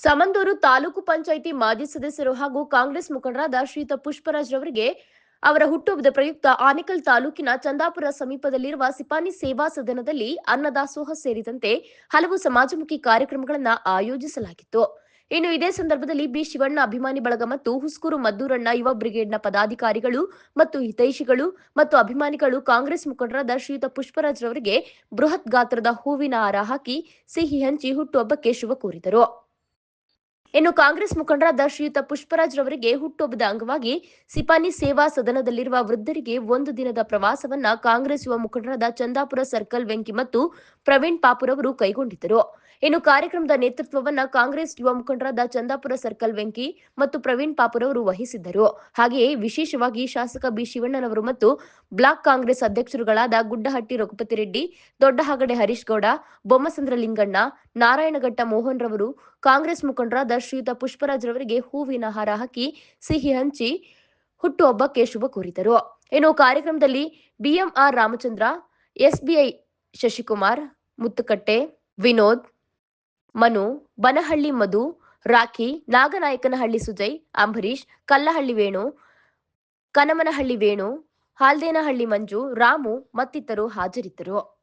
ಸಮಂದೂರು ತಾಲೂಕು ಪಂಚಾಯಿತಿ ಮಾಜಿ ಸದಸ್ಯರು ಹಾಗೂ ಕಾಂಗ್ರೆಸ್ ಮುಖಂಡರಾದ ಶ್ರೀತ ಪುಷ್ಪರಾಜ್ ರವರಿಗೆ ಅವರ ಹುಟ್ಟುಹಬ್ಬದ ಪ್ರಯುಕ್ತ ಆನೇಕಲ್ ತಾಲೂಕಿನ ಚಂದಾಪುರ ಸಮೀಪದಲ್ಲಿರುವ ಸಿಪಾನಿ ಸೇವಾ ಸದನದಲ್ಲಿ ಅನ್ನದಾಸೋಹ ಸೇರಿದಂತೆ ಹಲವು ಸಮಾಜಮುಖಿ ಕಾರ್ಯಕ್ರಮಗಳನ್ನು ಆಯೋಜಿಸಲಾಗಿತ್ತು. ಇನ್ನು ಇದೇ ಸಂದರ್ಭದಲ್ಲಿ ಬಿ ಶಿವಣ್ಣ ಅಭಿಮಾನಿ ಬಳಗ ಮತ್ತು ಹುಸ್ಕೂರು ಮದ್ದೂರಣ್ಣ ಯುವ ಬ್ರಿಗೇಡ್ನ ಪದಾಧಿಕಾರಿಗಳು ಮತ್ತು ಹಿತೈಷಿಗಳು ಮತ್ತು ಅಭಿಮಾನಿಗಳು ಕಾಂಗ್ರೆಸ್ ಮುಖಂಡರಾದ ಶ್ರೀಯುತ ಪುಷ್ಪರಾಜ್ ರವರಿಗೆ ಬೃಹತ್ ಗಾತ್ರದ ಹೂವಿನ ಹಾರ ಹಾಕಿ ಸಿಹಿ ಹಂಚಿ ಹುಟ್ಟುಹಬ್ಬಕ್ಕೆ ಶುಭ ಕೋರಿದರು. ಇನ್ನು ಕಾಂಗ್ರೆಸ್ ಮುಖಂಡರಾದ ಶ್ರೀಯುತ ಪುಷ್ಪರಾಜ್ ರವರಿಗೆ ಹುಟ್ಟುಹಬ್ಬದ ಅಂಗವಾಗಿ ಸಿಪಾನಿ ಸೇವಾ ಸದನದಲ್ಲಿರುವ ವೃದ್ಧರಿಗೆ ಒಂದು ದಿನದ ಪ್ರವಾಸವನ್ನ ಕಾಂಗ್ರೆಸ್ ಯುವ ಮುಖಂಡರಾದ ಚಂದಾಪುರ ಸರ್ಕಲ್ ವೆಂಕಿ ಮತ್ತು ಪ್ರವೀಣ್ ಪಾಪುರವರು ಕೈಗೊಂಡಿದ್ದರು. ಇನ್ನು ಕಾರ್ಯಕ್ರಮದ ನೇತೃತ್ವವನ್ನ ಕಾಂಗ್ರೆಸ್ ಯುವ ಮುಖಂಡರಾದ ಚಂದಾಪುರ ಸರ್ಕಲ್ ವೆಂಕಿ ಮತ್ತು ಪ್ರವೀಣ್ ಪಾಪುರವರು ವಹಿಸಿದ್ದರು. ಹಾಗೆಯೇ ವಿಶೇಷವಾಗಿ ಶಾಸಕ ಬಿ ಶಿವಣ್ಣನವರು ಮತ್ತು ಬ್ಲಾಕ್ ಕಾಂಗ್ರೆಸ್ ಅಧ್ಯಕ್ಷರುಗಳಾದ ಗುಡ್ಡಹಟ್ಟಿ ರಘುಪತಿ ರೆಡ್ಡಿ, ದೊಡ್ಡಹಾಗಡೆ ಹರೀಶ್ ಗೌಡ, ಬೊಮ್ಮಸಂದ್ರ ಲಿಂಗಣ್ಣ, ನಾರಾಯಣಘಟ್ಟ ಮೋಹನ್ ರವರು ಕಾಂಗ್ರೆಸ್ ಮುಖಂಡರಾದ ಶ್ರೀಯುತ ಪುಷ್ಪರಾಜ್ ರವರಿಗೆ ಹೂವಿನ ಹಾರ ಹಾಕಿ ಸಿಹಿ ಹಂಚಿ ಹುಟ್ಟುಹಬ್ಬಕ್ಕೆ ಶುಭ ಕೋರಿದರು. ಇನ್ನು ಕಾರ್ಯಕ್ರಮದಲ್ಲಿ ಬಿಎಂಆರ್ ರಾಮಚಂದ್ರ, ಎಸ್ಬಿಐ ಶಶಿಕುಮಾರ್, ಮುತ್ತುಕಟ್ಟೆ, ವಿನೋದ್ ಮನು, ಬನಹಳ್ಳಿ ಮಧು, ರಾಖಿ, ನಾಗನಾಯಕನಹಳ್ಳಿ ಸುಜಯ್ ಅಂಬರೀಶ್ ಕಲ್ಲಹಳ್ಳಿ ವೇಣು, ಕನಮನಹಳ್ಳಿ ವೇಣು, ಹಾಲ್ದೇನಹಳ್ಳಿ ಮಂಜು, ರಾಮು ಮತ್ತಿತರರು ಹಾಜರಿದ್ದರು.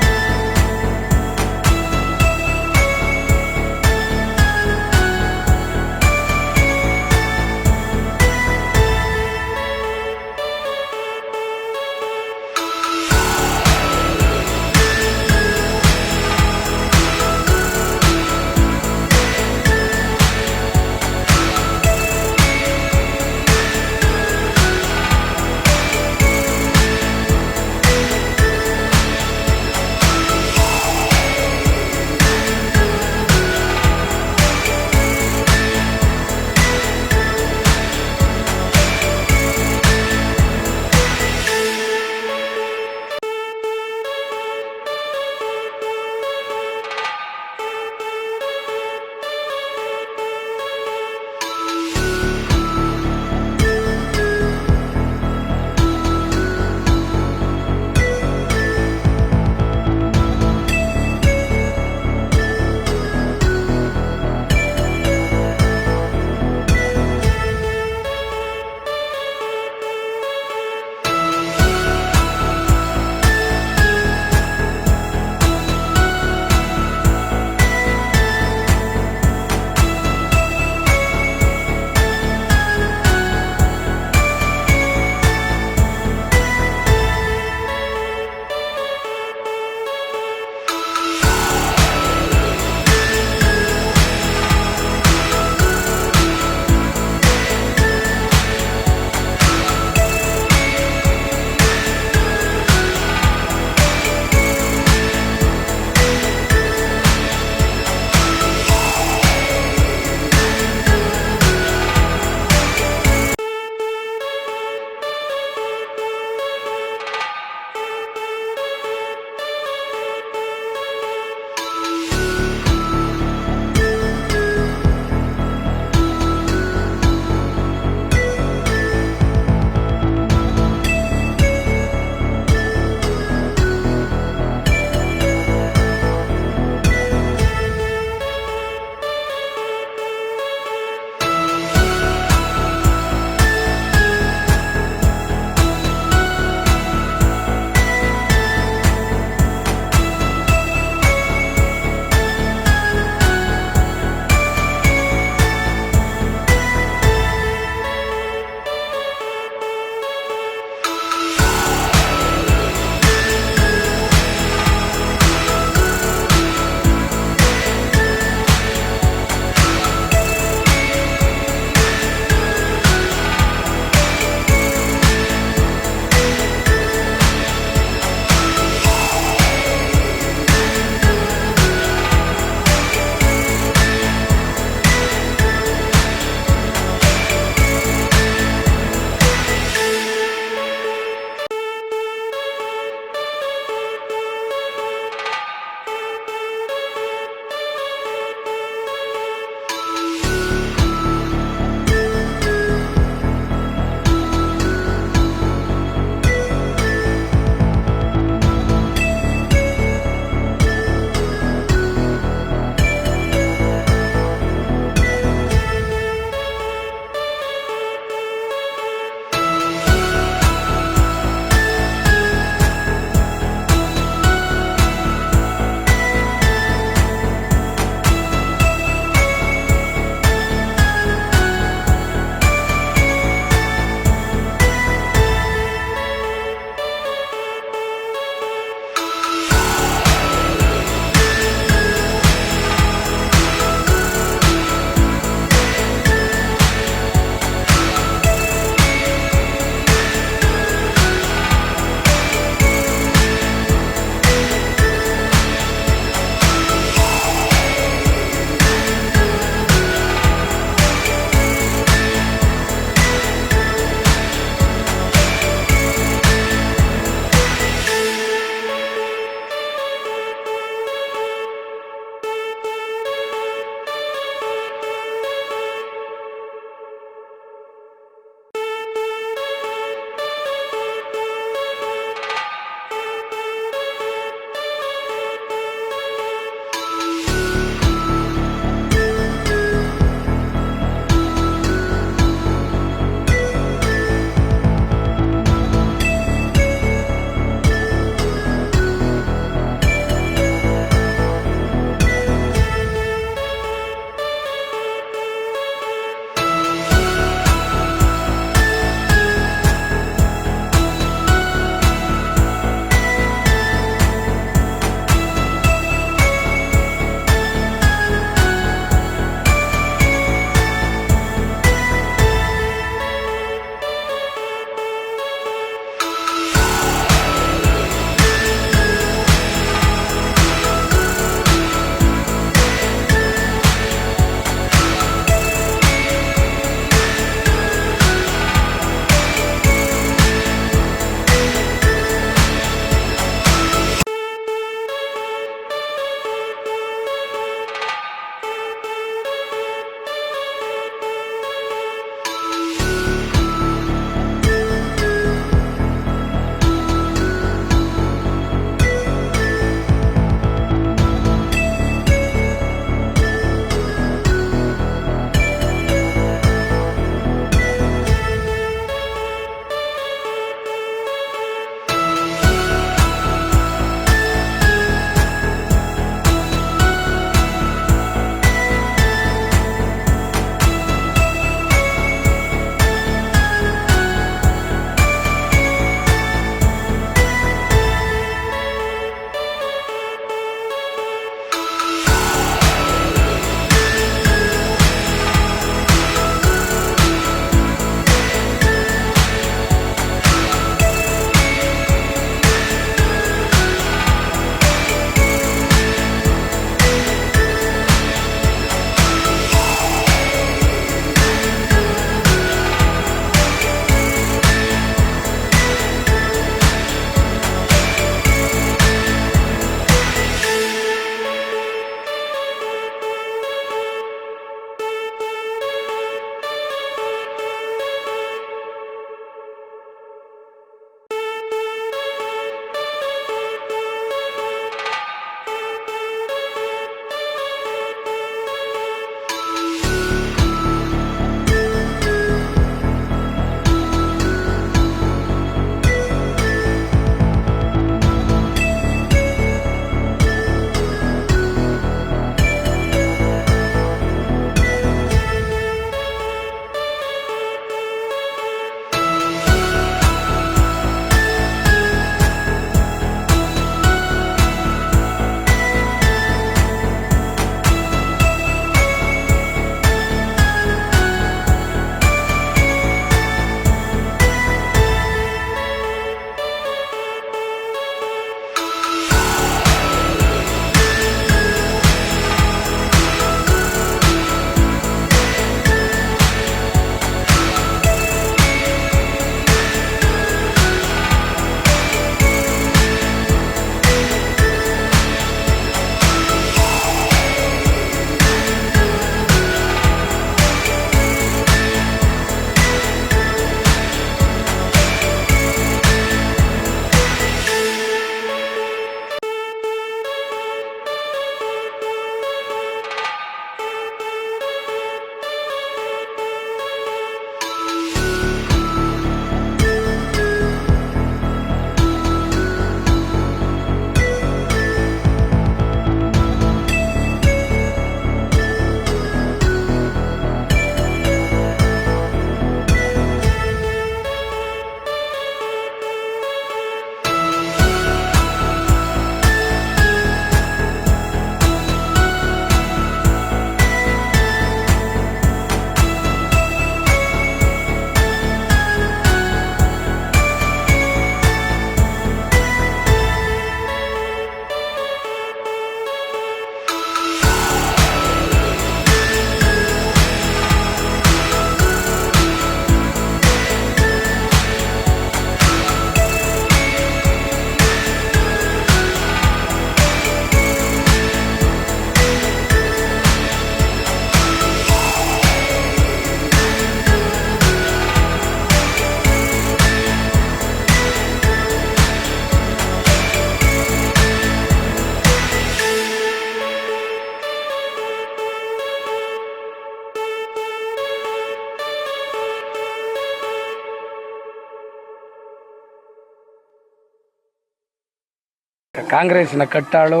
ಕಾಂಗ್ರೆಸ್ಸಿನ ಕಟ್ಟಾಳು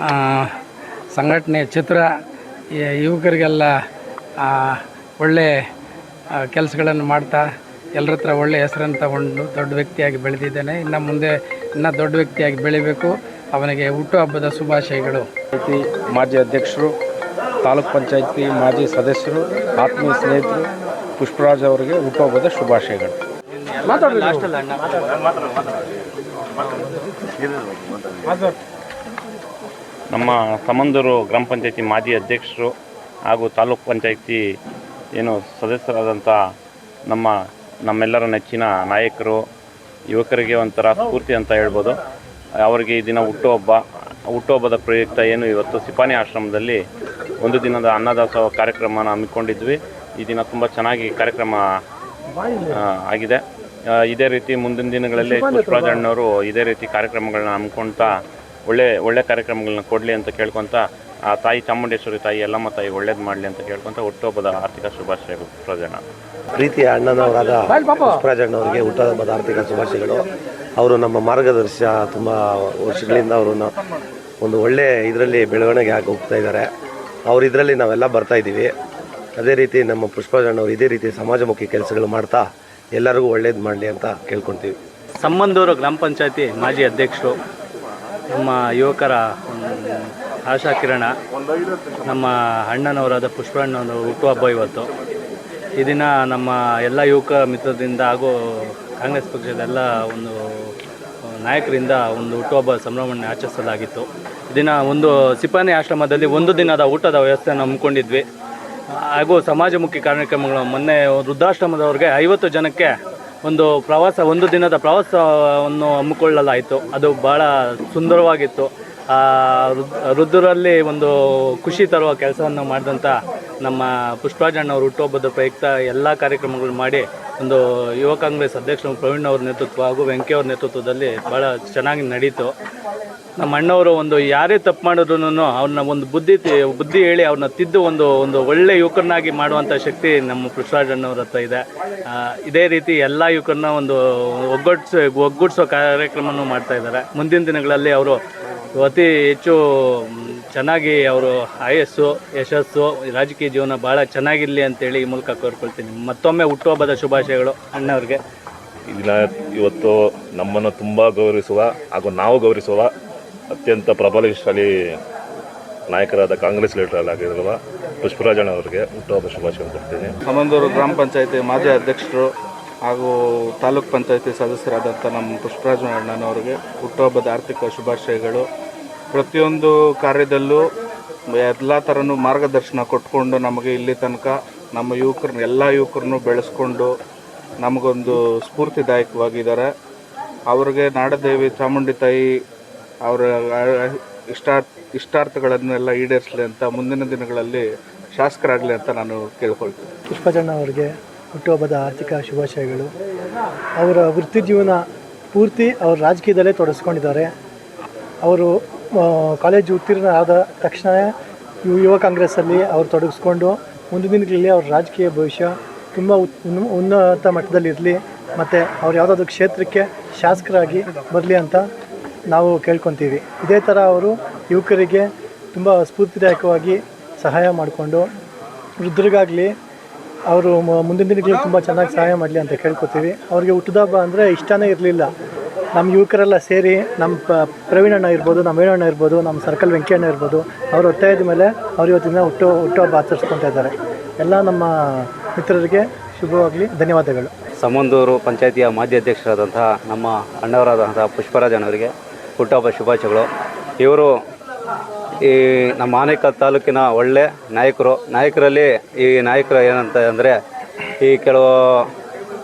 ಆ, ಸಂಘಟನೆ ಚಿತ್ರ ಈ ಯುವಕರಿಗೆಲ್ಲ ಆ, ಒಳ್ಳೆ ಕೆಲಸಗಳನ್ನು ಮಾಡ್ತಾ ಎಲ್ಲರ ಹತ್ರ ಒಳ್ಳೆ ಹೆಸರನ್ನು ತಗೊಂಡು ದೊಡ್ಡ ವ್ಯಕ್ತಿಯಾಗಿ ಬೆಳೆದಿದ್ದೇನೆ. ಇನ್ನು ಮುಂದೆ ಇನ್ನೂ ದೊಡ್ಡ ವ್ಯಕ್ತಿಯಾಗಿ ಬೆಳಿಬೇಕು. ಅವನಿಗೆ ಹುಟ್ಟುಹಬ್ಬದ ಶುಭಾಶಯಗಳು. ಪಂಚಾಯತಿ ಮಾಜಿ ಅಧ್ಯಕ್ಷರು ತಾಲೂಕ್ ಪಂಚಾಯತಿ ಮಾಜಿ ಸದಸ್ಯರು ಆತ್ಮೀಯ ಸ್ನೇಹಿತರು ಪುಷ್ಪರಾಜ್ ಅವರಿಗೆ ಹುಟ್ಟುಹಬ್ಬದ ಶುಭಾಶಯಗಳು. ನಮ್ಮ ಸಮಂದೂರು ಗ್ರಾಮ ಪಂಚಾಯತಿ ಮಾಜಿ ಅಧ್ಯಕ್ಷರು ಹಾಗೂ ತಾಲೂಕು ಪಂಚಾಯತಿ ಏನು ಸದಸ್ಯರಾದಂಥ ನಮ್ಮ ನಮ್ಮೆಲ್ಲರ ನೆಚ್ಚಿನ ನಾಯಕರು, ಯುವಕರಿಗೆ ಒಂಥರ ಸ್ಫೂರ್ತಿ ಅಂತ ಹೇಳ್ಬೋದು. ಅವರಿಗೆ ಈ ದಿನ ಹುಟ್ಟುಹಬ್ಬ, ಹುಟ್ಟುಹಬ್ಬದ ಪ್ರಯುಕ್ತ ಏನು ಇವತ್ತು ಸಿಪಾನಿ ಆಶ್ರಮದಲ್ಲಿ ಒಂದು ದಿನದ ಅನ್ನದಾಸೋಹ ಕಾರ್ಯಕ್ರಮನ ಹಮ್ಮಿಕೊಂಡಿದ್ವಿ. ಈ ದಿನ ತುಂಬ ಚೆನ್ನಾಗಿ ಕಾರ್ಯಕ್ರಮ ಆಗಿದೆ. ಇದೇ ರೀತಿ ಮುಂದಿನ ದಿನಗಳಲ್ಲಿ ಪುಷ್ಪರಾಜಣ್ಣವರು ಇದೇ ರೀತಿ ಕಾರ್ಯಕ್ರಮಗಳನ್ನ ಹಮ್ಮಿಕೊಳ್ತಾ ಒಳ್ಳೆ ಒಳ್ಳೆ ಕಾರ್ಯಕ್ರಮಗಳನ್ನ ಕೊಡಲಿ ಅಂತ ಕೇಳ್ಕೊತ ಆ ತಾಯಿ ಚಾಮುಂಡೇಶ್ವರಿ ತಾಯಿ ಎಲ್ಲಮ್ಮ ತಾಯಿ ಒಳ್ಳೇದು ಮಾಡಲಿ ಅಂತ ಕೇಳ್ಕೊಂತ ಹುಟ್ಟುಹಬ್ಬದ ಆರ್ಥಿಕ ಶುಭಾಶಯಗಳು. ಪುಷ್ಪರಾಜಣ್ಣ ಪ್ರೀತಿಯ ಅಣ್ಣನವರಾದ ಪುಷ್ಪರಾಜಣ್ಣವರಿಗೆ ಹುಟ್ಟುಹಬ್ಬದ ಆರ್ಥಿಕ ಶುಭಾಶಯಗಳು. ಅವರು ನಮ್ಮ ಮಾರ್ಗದರ್ಶ ತುಂಬ ವರ್ಷಗಳಿಂದ ಅವರು ಒಂದು ಒಳ್ಳೆ ಇದರಲ್ಲಿ ಬೆಳವಣಿಗೆ ಆಗಿ ಹೋಗ್ತಾ ಇದ್ದಾರೆ. ಅವ್ರ ಇದರಲ್ಲಿ ನಾವೆಲ್ಲ ಬರ್ತಾ ಇದ್ದೀವಿ. ಅದೇ ರೀತಿ ನಮ್ಮ ಪುಷ್ಪರಾಜಣ್ಣವರು ಇದೇ ರೀತಿ ಸಮಾಜಮುಖಿ ಕೆಲಸಗಳು ಮಾಡ್ತಾ ಎಲ್ಲರಿಗೂ ಒಳ್ಳೇದು ಮಾಡಲಿ ಅಂತ ಕೇಳ್ಕೊತೀವಿ ಸಂಬಂಧವರು ಗ್ರಾಮ ಪಂಚಾಯತಿ ಮಾಜಿ ಅಧ್ಯಕ್ಷರು, ನಮ್ಮ ಯುವಕರ ಆಶಾ ಕಿರಣ, ನಮ್ಮ ಅಣ್ಣನವರಾದ ಪುಷ್ಪಣ್ಣನವರು, ಹುಟ್ಟುಹಬ್ಬ ಇವತ್ತು. ಈ ದಿನ ನಮ್ಮ ಎಲ್ಲ ಯುವಕ ಮಿತ್ರದಿಂದ ಹಾಗೂ ಕಾಂಗ್ರೆಸ್ ಪಕ್ಷದ ಎಲ್ಲ ಒಂದು ನಾಯಕರಿಂದ ಒಂದು ಹುಟ್ಟುಹಬ್ಬ ಸಂಭ್ರಮಣೆ ಆಚರಿಸಲಾಗಿತ್ತು. ಇದನ್ನು ದಿನ ಒಂದು ಸಿಪಾನಿ ಆಶ್ರಮದಲ್ಲಿ ಒಂದು ದಿನದ ಊಟದ ವ್ಯವಸ್ಥೆಯನ್ನು ಹಮ್ಮಿಕೊಂಡಿದ್ವಿ. ಹಾಗೂ ಸಮಾಜಮುಖಿ ಕಾರ್ಯಕ್ರಮಗಳು ಮೊನ್ನೆ ವೃದ್ಧಾಶ್ರಮದವ್ರಿಗೆ ಐವತ್ತು ಜನಕ್ಕೆ ಒಂದು ಪ್ರವಾಸ, ಒಂದು ದಿನದ ಪ್ರವಾಸವನ್ನು ಹಮ್ಮಿಕೊಳ್ಳಲಾಯಿತು. ಅದು ಭಾಳ ಸುಂದರವಾಗಿತ್ತು. ವೃದ್ಧರಲ್ಲಿ ಒಂದು ಖುಷಿ ತರುವ ಕೆಲಸವನ್ನು ಮಾಡಿದಂಥ ನಮ್ಮ ಪುಷ್ಪರಾಜಣ್ಣವ್ರ ಹುಟ್ಟುಹಬ್ಬದ ಪ್ರಯುಕ್ತ ಎಲ್ಲ ಕಾರ್ಯಕ್ರಮಗಳು ಮಾಡಿ ಒಂದು ಯುವ ಕಾಂಗ್ರೆಸ್ ಅಧ್ಯಕ್ಷ ಪ್ರವೀಣ್ ಅವ್ರ ನೇತೃತ್ವ ಹಾಗೂ ವೆಂಕಯ್ಯ ಅವ್ರ ನೇತೃತ್ವದಲ್ಲಿ ಭಾಳ ಚೆನ್ನಾಗಿ ನಡೀತು. ನಮ್ಮ ಅಣ್ಣವರು ಒಂದು ಯಾರೇ ತಪ್ಪು ಮಾಡಿದ್ರು ಅವ್ರನ್ನ ಒಂದು ಬುದ್ಧಿ ಬುದ್ಧಿ ಹೇಳಿ ಅವ್ರನ್ನ ತಿದ್ದು ಒಂದು ಒಂದು ಒಳ್ಳೆ ಯುವಕರನ್ನಾಗಿ ಮಾಡುವಂಥ ಶಕ್ತಿ ನಮ್ಮ ಪುಷ್ಪರಾಜ್ ಅಣ್ಣವ್ರ ಹತ್ರ ಇದೆ. ಇದೇ ರೀತಿ ಎಲ್ಲ ಯುವಕರನ್ನ ಒಂದು ಒಗ್ಗಟ್ಟಿಸೋ ಒಗ್ಗೂಡಿಸೋ ಕಾರ್ಯಕ್ರಮನೂ ಮಾಡ್ತಾ ಇದ್ದಾರೆ. ಮುಂದಿನ ದಿನಗಳಲ್ಲಿ ಅವರು ಅತಿ ಹೆಚ್ಚು ಚೆನ್ನಾಗಿ ಅವರು ಆಯಸ್ಸು ಯಶಸ್ಸು ರಾಜಕೀಯ ಜೀವನ ಭಾಳ ಚೆನ್ನಾಗಿರಲಿ ಅಂತೇಳಿ ಈ ಮೂಲಕ ಕೋರ್ಕೊಳ್ತೀನಿ. ಮತ್ತೊಮ್ಮೆ ಹುಟ್ಟುಹಬ್ಬದ ಶುಭಾಶಯಗಳು ಅಣ್ಣವ್ರಿಗೆ. ಇದನ್ನ ದಿನ ಇವತ್ತು ನಮ್ಮನ್ನು ತುಂಬ ಗೌರವಿಸುವ ಹಾಗೂ ನಾವು ಗೌರವಿಸುವ ಅತ್ಯಂತ ಪ್ರಬಲಶಾಲಿ ನಾಯಕರಾದ ಕಾಂಗ್ರೆಸ್ ಲೀಡರ್ ಆಗಿರುವ ಪುಷ್ಪರಾಜಣ್ಣ ಅವರಿಗೆ ಹುಟ್ಟುಹಬ್ಬ ಶುಭಾಶಯ ಕೊಡ್ತೀನಿ. ಹನ್ನೊಂದೂರು ಗ್ರಾಮ ಪಂಚಾಯತಿ ಮಾಜಿ ಅಧ್ಯಕ್ಷರು ಹಾಗೂ ತಾಲೂಕ್ ಪಂಚಾಯತಿ ಸದಸ್ಯರಾದಂಥ ನಮ್ಮ ಪುಷ್ಪರಾಜ ಅಣ್ಣನವರಿಗೆ ಹುಟ್ಟುಹಬ್ಬದ ಆರ್ಥಿಕ ಶುಭಾಶಯಗಳು. ಪ್ರತಿಯೊಂದು ಕಾರ್ಯದಲ್ಲೂ ಎಲ್ಲ ಥರನೂ ಮಾರ್ಗದರ್ಶನ ಕೊಟ್ಕೊಂಡು ನಮಗೆ ಇಲ್ಲಿ ತನಕ ನಮ್ಮ ಯುವಕರನ್ನ, ಎಲ್ಲ ಯುವಕರನ್ನು ಬೆಳೆಸ್ಕೊಂಡು ನಮಗೊಂದು ಸ್ಫೂರ್ತಿದಾಯಕವಾಗಿದ್ದಾರೆ. ಅವ್ರಿಗೆ ನಾಡದೇವಿ ಚಾಮುಂಡಿ ತಾಯಿ ಅವರ ಇಷ್ಟಾರ್ಥ ಇಷ್ಟಾರ್ಥಗಳನ್ನೆಲ್ಲ ಈಡೇರಿಸಲಿ ಅಂತ ಮುಂದಿನ ದಿನಗಳಲ್ಲಿ ಶಾಸಕರಾಗಲಿ ಅಂತ ನಾನು ಕೇಳ್ಕೊಳ್ತೀನಿ. ಪುಷ್ಪಜಣ್ಣ ಅವರಿಗೆ ಹುಟ್ಟುಹಬ್ಬದ ಆರ್ಥಿಕ ಶುಭಾಶಯಗಳು. ಅವರ ವೃತ್ತಿ ಜೀವನ ಪೂರ್ತಿ ಅವರ ರಾಜಕೀಯದಲ್ಲೇ ತೊಡಸ್ಕೊಂಡಿದ್ದಾರೆ. ಅವರು ಕಾಲೇಜು ಉತ್ತೀರ್ಣ ಆದ ತಕ್ಷಣ ಯುವ ಕಾಂಗ್ರೆಸ್ಸಲ್ಲಿ ಅವರು ತೊಡಗಿಸ್ಕೊಂಡು ಮುಂದಿನ ದಿನಗಳಲ್ಲಿ ಅವ್ರ ರಾಜಕೀಯ ಭವಿಷ್ಯ ತುಂಬ ಉನ್ನತ ಮಟ್ಟದಲ್ಲಿ ಇರಲಿ ಮತ್ತು ಅವ್ರು ಯಾವುದಾದ್ರೂ ಕ್ಷೇತ್ರಕ್ಕೆ ಶಾಸಕರಾಗಿ ಬರಲಿ ಅಂತ ನಾವು ಕೇಳ್ಕೊತೀವಿ. ಇದೇ ಥರ ಅವರು ಯುವಕರಿಗೆ ತುಂಬ ಸ್ಫೂರ್ತಿದಾಯಕವಾಗಿ ಸಹಾಯ ಮಾಡಿಕೊಂಡು ವೃದ್ಧರಿಗಾಗಲಿ ಅವರು ಮುಂದಿನ ದಿನಗಳಲ್ಲಿ ತುಂಬ ಚೆನ್ನಾಗಿ ಸಹಾಯ ಮಾಡಲಿ ಅಂತ ಕೇಳ್ಕೊತೀವಿ. ಅವ್ರಿಗೆ ಹುಟ್ಟಿದಬ್ಬ ಅಂದರೆ ಇಷ್ಟನೇ ಇರಲಿಲ್ಲ. ನಮ್ಮ ಯುವಕರೆಲ್ಲ ಸೇರಿ ನಮ್ಮ ಪ ಪ್ರವೀಣಣ್ಣ ಇರ್ಬೋದು ನಮ್ಮ ವೇಣಣ್ಣ ಇರ್ಬೋದು ನಮ್ಮ ಸರ್ಕಲ್ ವೆಂಕಯ್ಯಣ್ಣ ಇರ್ಬೋದು, ಅವ್ರ ಒತ್ತಾಯದ ಮೇಲೆ ಅವ್ರು ಇವತ್ತಿನ ಹುಟ್ಟು ಹುಟ್ಟುಹಬ್ಬ ಆಚರಿಸ್ಕೊತಾ ಇದ್ದಾರೆ. ಎಲ್ಲ ನಮ್ಮ ಮಿತ್ರರಿಗೆ ಶುಭವಾಗಲಿ, ಧನ್ಯವಾದಗಳು. ಸಮಂದೂರು ಪಂಚಾಯತಿಯ ಮಾಜಿ ಅಧ್ಯಕ್ಷರಾದಂತಹ ನಮ್ಮ ಅಣ್ಣವರಾದಂತಹ ಪುಷ್ಪರಾಜ್ ಅಣ್ಣವರಿಗೆ ಹುಟ್ಟುಹಬ್ಬ ಶುಭಾಶಯಗಳು. ಇವರು ಈ ನಮ್ಮ ಆನೇಕಲ್ ತಾಲೂಕಿನ ಒಳ್ಳೆ ನಾಯಕರು. ನಾಯಕರಲ್ಲಿ ಈ ನಾಯಕರು ಏನಂತ ಅಂದರೆ ಈ ಕೆಲವು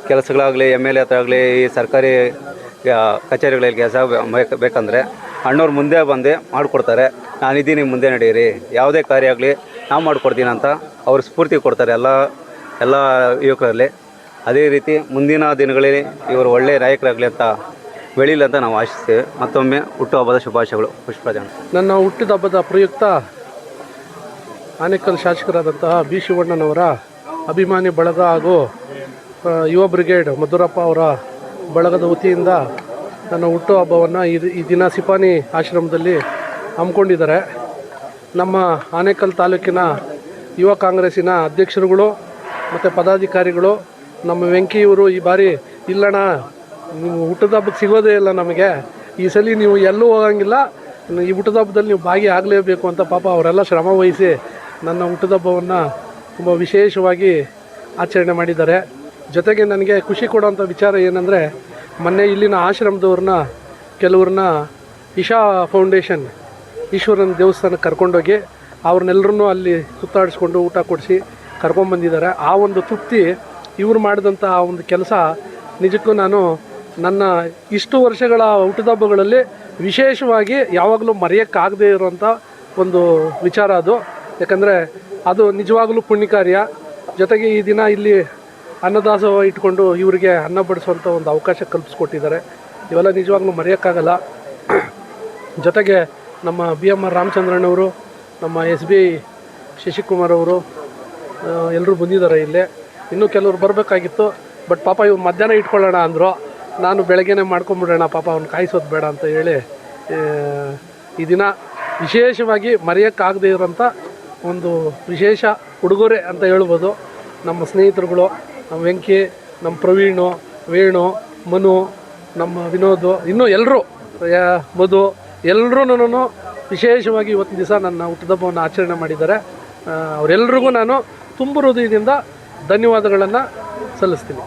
ಕೆಲಸಗಳಾಗಲಿ ಎಂ ಎಲ್ ಎ ಹತ್ರ ಆಗಲಿ, ಈ ಸರ್ಕಾರಿ ಕಚೇರಿಗಳಲ್ಲಿ ಕೆಲಸ ಬೇಕ- ಬೇಕಂದರೆ ಅಣ್ಣವ್ರು ಮುಂದೆ ಬಂದು ಮಾಡಿಕೊಡ್ತಾರೆ. ನಾನಿದ್ದೀನಿ, ಮುಂದೆ ನಡೀರಿ ಯಾವುದೇ ಕಾರ್ಯ ಆಗಲಿ ನಾವು ಮಾಡಿಕೊಡ್ತೀನಿ ಅಂತ ಅವರು ಸ್ಫೂರ್ತಿ ಕೊಡ್ತಾರೆ ಎಲ್ಲ ಎಲ್ಲ ಯುವಕರಲ್ಲಿ. ಅದೇ ರೀತಿ ಮುಂದಿನ ದಿನಗಳಲ್ಲಿ ಇವರು ಒಳ್ಳೆಯ ನಾಯಕರಾಗಲಿ ಅಂತ ಬೆಳೀಲಿ ಅಂತ ನಾವು ಆಶಿಸ್ತೇವೆ. ಮತ್ತೊಮ್ಮೆ ಹುಟ್ಟುಹಬ್ಬದ ಶುಭಾಶಯಗಳು. ಪುಷ್ಪರಾಜಣ್ಣ ನನ್ನ ಹುಟ್ಟಿದಬ್ಬದ ಪ್ರಯುಕ್ತ ಆನೇಕಲ್ ಶಾಸಕರಾದಂತಹ ಬಿ ಶಿವಣ್ಣನವರ ಅಭಿಮಾನಿ ಬಳಗ ಹಾಗೂ ಯುವ ಬ್ರಿಗೇಡ್ ಮಧುರಪ್ಪ ಅವರ ಬಳಗದ ವತಿಯಿಂದ ನನ್ನ ಹುಟ್ಟುಹಬ್ಬವನ್ನು ಇದು ಈ ದಿನ ಸಿಪಾನಿ ಆಶ್ರಮದಲ್ಲಿ ಹಮ್ಮಿಕೊಂಡಿದ್ದಾರೆ. ನಮ್ಮ ಆನೇಕಲ್ ತಾಲೂಕಿನ ಯುವ ಕಾಂಗ್ರೆಸ್ಸಿನ ಅಧ್ಯಕ್ಷರುಗಳು ಮತ್ತು ಪದಾಧಿಕಾರಿಗಳು, ನಮ್ಮ ವೆಂಕಿಯವರು ಈ ಬಾರಿ ಇಲ್ಲಣ್ಣ, ನೀವು ಹುಟ್ಟದ ಹಬ್ಬಕ್ಕೆ ಸಿಗೋದೇ ಇಲ್ಲ ನಮಗೆ. ಈ ಸಲ ನೀವು ಎಲ್ಲೂ ಹೋಗಂಗಿಲ್ಲ. ಈ ಹುಟ್ಟದ ಹಬ್ಬದಲ್ಲಿ ನೀವು ಭಾಗಿಯಾಗಲೇಬೇಕು ಅಂತ ಪಾಪ ಅವರೆಲ್ಲ ಶ್ರಮ ವಹಿಸಿ ನನ್ನ ಹುಟ್ಟದ ಹಬ್ಬವನ್ನು ತುಂಬ ವಿಶೇಷವಾಗಿ ಆಚರಣೆ ಮಾಡಿದ್ದಾರೆ. ಜೊತೆಗೆ ನನಗೆ ಖುಷಿ ಕೊಡೋಂಥ ವಿಚಾರ ಏನಂದರೆ, ಮೊನ್ನೆ ಇಲ್ಲಿನ ಆಶ್ರಮದವ್ರನ್ನ, ಕೆಲವ್ರನ್ನ ಇಶಾ ಫೌಂಡೇಶನ್, ಈಶ್ವರನ ದೇವಸ್ಥಾನಕ್ಕೆ ಕರ್ಕೊಂಡೋಗಿ ಅವ್ರನ್ನೆಲ್ಲರನ್ನೂ ಅಲ್ಲಿ ಸುತ್ತಾಡಿಸ್ಕೊಂಡು ಊಟ ಕೊಡಿಸಿ ಕರ್ಕೊಂಬಂದಿದ್ದಾರೆ. ಆ ಒಂದು ತೃಪ್ತಿ ಇವ್ರು ಮಾಡಿದಂಥ ಆ ಒಂದು ಕೆಲಸ ನಿಜಕ್ಕೂ ನಾನು ನನ್ನ ಇಷ್ಟು ವರ್ಷಗಳ ಹುಟ್ಟುಹಬ್ಬಗಳಲ್ಲಿ ವಿಶೇಷವಾಗಿ ಯಾವಾಗಲೂ ಮರೆಯೋಕ್ಕಾಗದೇ ಇರೋಂಥ ಒಂದು ವಿಚಾರ ಅದು. ಯಾಕಂದರೆ ಅದು ನಿಜವಾಗಲೂ ಪುಣ್ಯ ಕಾರ್ಯ ಜೊತೆಗೆ ಈ ದಿನ ಇಲ್ಲಿ ಅನ್ನದಾಸೋಹ ಇಟ್ಕೊಂಡು ಇವರಿಗೆ ಅನ್ನ ಬಡಿಸುವಂಥ ಒಂದು ಅವಕಾಶ ಕಲ್ಪಿಸ್ಕೊಟ್ಟಿದ್ದಾರೆ. ಇವೆಲ್ಲ ನಿಜವಾಗ್ಲೂ ಮರೆಯೋಕ್ಕಾಗಲ್ಲ. ಜೊತೆಗೆ ನಮ್ಮ ಬಿ ಎಂ ಆರ್ ರಾಮಚಂದ್ರನವರು ನಮ್ಮ ಎಸ್ ಬಿ ಶಶಿಕುಮಾರ್ ಅವರು ಎಲ್ಲರೂ ಬಂದಿದ್ದಾರೆ ಇಲ್ಲಿ. ಇನ್ನೂ ಕೆಲವರು ಬರಬೇಕಾಗಿತ್ತು, ಬಟ್ ಪಾಪ ಇವ್ರು ಮಧ್ಯಾಹ್ನ ಇಟ್ಕೊಳ್ಳೋಣ ಅಂದರು. ನಾನು ಬೆಳಗ್ಗೆನೇ ಮಾಡ್ಕೊಂಬಿಡೋಣ, ಪಾಪ ಅವ್ನು ಕಾಯಿಸೋದು ಬೇಡ ಅಂತ ಹೇಳಿ ಈ ದಿನ ವಿಶೇಷವಾಗಿ ಮರೆಯೋಕ್ಕಾಗದೇ ಇರೋಂಥ ಒಂದು ವಿಶೇಷ ಉಡುಗೊರೆ ಅಂತ ಹೇಳ್ಬೋದು. ನಮ್ಮ ಸ್ನೇಹಿತರುಗಳು ನಮ್ಮ ವೆಂಕಿ ನಮ್ಮ ಪ್ರವೀಣು, ವೇಣು, ಮನು, ನಮ್ಮ ವಿನೋದ್, ಇನ್ನೂ ಎಲ್ಲರೂ ಮಧು ಎಲ್ಲರೂ ವಿಶೇಷವಾಗಿ ಇವತ್ತಿನ ದಿವಸ ನನ್ನ ಹುಟ್ಟುಹಬ್ಬವನ್ನು ಆಚರಣೆ ಮಾಡಿದ್ದಾರೆ. ಅವರೆಲ್ಲರಿಗೂ ನಾನು ತುಂಬ ಹೃದಯದಿಂದ ಧನ್ಯವಾದಗಳನ್ನು ಸಲ್ಲಿಸ್ತೀನಿ.